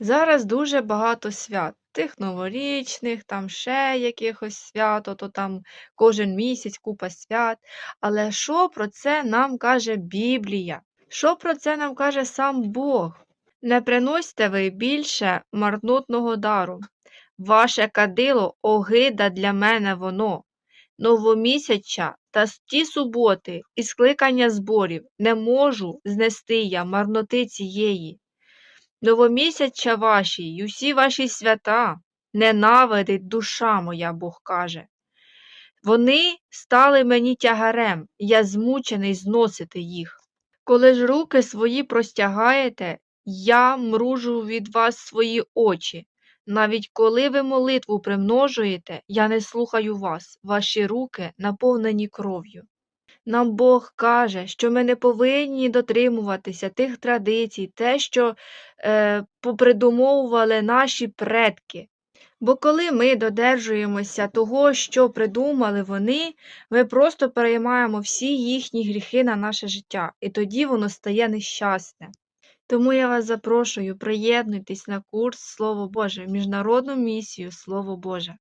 Зараз дуже багато свят. Тих новорічних, там ще якихось свят, ото там кожен місяць купа свят. Але що про це нам каже Біблія? Що про це нам каже сам Бог? Не приносьте ви більше марнотного дару. Ваше кадило огида для мене воно. Новомісяча та ті суботи і скликання зборів не можу знести я марноти цієї. Новомісяча ваші й усі ваші свята ненавидить душа моя, Бог каже. Вони стали мені тягарем, я змучений зносити їх. Коли ж руки свої простягаєте, я мружу від вас свої очі. Навіть коли ви молитву примножуєте, я не слухаю вас, ваші руки наповнені кров'ю. Нам Бог каже, що ми не повинні дотримуватися тих традицій, те, що е, попридумовували наші предки. Бо коли ми додержуємося того, що придумали вони, ми просто переймаємо всі їхні гріхи на наше життя, і тоді воно стає нещасне. Тому я вас запрошую, приєднуйтесь на курс Слово Боже, міжнародну місію Слово Боже.